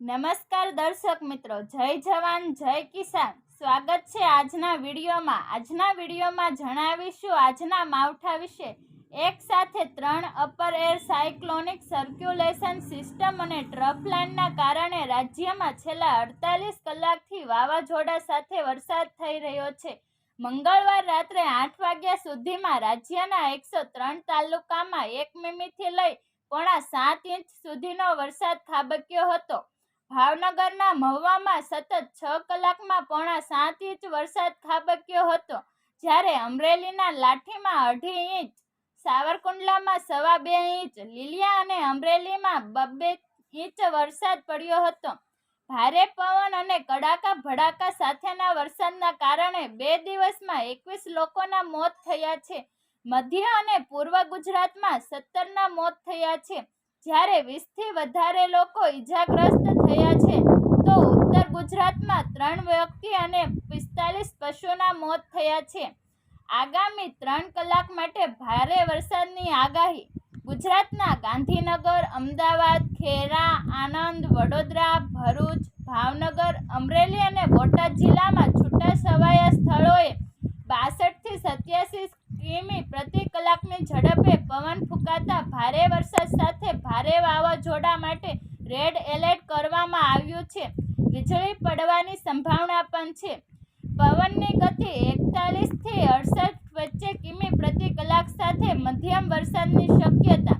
નમસ્કાર દર્શક મિત્રો, જય જવાન, જય કિસાન. સ્વાગત છે આજના વિડીયોમાં. આજના વિડીયોમાં જણાવીશું આજના માવઠા વિશે. એક સાથે ત્રણ upper air cyclonic circulation system અને ટ્રફ લાઇનના કારણે રાજ્યમાં છેલ્લા અડતાલીસ કલાકથી વાવાઝોડા સાથે વરસાદ થઈ રહ્યો છે. મંગળવાર રાત્રે આઠ વાગ્યા સુધીમાં રાજ્યના એકસો ત્રણ તાલુકામાં એક મીમીથી લઈ પોણા સાત ઇંચ સુધીનો વરસાદ ખાબક્યો હતો. ભાવનગરના મહુવામાં સતત છ કલાકમાં પોણા સાત ઇંચ વરસાદ ખાબક્યો હતો. જ્યારે અમરેલીના લાઠીમાં અઢી ઇંચ, સાવરકુંડલામાં સવા બે ઇંચ, લીલિયા અને અમરેલીમાં બબ્બે ઇંચ વરસાદ પડ્યો હતો. ભારે પવન અને કડાકા ભડાકા સાથેના વરસાદના કારણે બે દિવસમાં એકવીસ લોકોના મોત થયા છે. મધ્ય અને પૂર્વ ગુજરાતમાં સત્તરના મોત થયા છે. જ્યારે વીસથી વધારે લોકો ઈજાગ્રસ્ત થયા છે, તો ઉત્તર ગુજરાતમાં ત્રણ વ્યક્તિ અને પિસ્તાલીસ પશુના મોત થયા છે. આગામી ત્રણ કલાક માટે ભારે વરસાદની આગાહી. ગુજરાતના ગાંધીનગર, અમદાવાદ, ખેરા, આણંદ, વડોદરા, ભરૂચ, ભાવનગર, અમરેલી અને બોટાદ જિલ્લામાં છૂટા છવાયા સ્થળોએ બાસઠથી સત્યાસી કિમી પ્રતિ કલાકની ઝડપે પવન ફૂંકાતા ભારે વરસાદ સાથે ભારે વાવાઝોડા માટે રેડ એલર્ટ કરવામાં આવ્યું છે. વીજળી પડવાની સંભાવના પણ છે. પવનની ગતિ એકતાલીસથી અડસઠ વચ્ચે કિમી પ્રતિ કલાક સાથે મધ્યમ વરસાદની શક્યતા.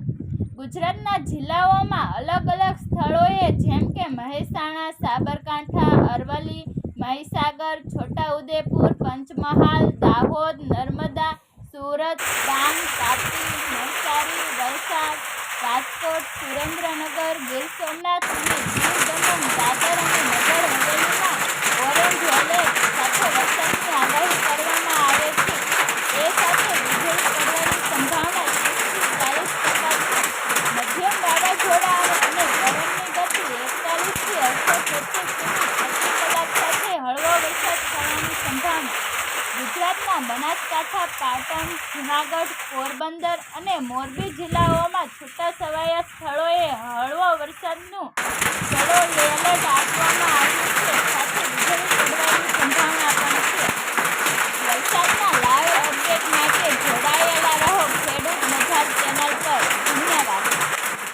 ગુજરાતના જિલ્લાઓમાં અલગ અલગ સ્થળોએ જેમ કે મહેસાણા, સાબરકાંઠા, અરવલ્લી, મહીસાગર, છોટાઉદેપુર, પંચમહાલ, દાહોદ, નર્મદા, સુરત, ડાંગ, તાપી રાજકોટ સુરેન્દ્રનગર ગીર સોમનાથ અને દીવ દમણ દાદર અને નગર હવેલીમાં ઓરેન્જ એલર્ટ સાથે વરસાદની આગાહી કરવામાં આવે છે એ સાથે વીજળી પડવાની સંભાવના ત્રીસથી ચાલીસ ટકા છે મધ્યમ વાવાઝોડા અને પવનની ગતિ એકતાલીસથી અડસઠ વચ્ચે કિમી પ્રતિ કલાક સાથે હળવો વરસાદ થવાની સંભાવના ગુજરાતના બનાસકાંઠા, પાટણ, જૂનાગઢ, પોરબંદર અને મોરબી જિલ્લાઓમાં છૂટાછવાયા સ્થળોએ હળવો વરસાદનું ચલો એલર્ટ આપવામાં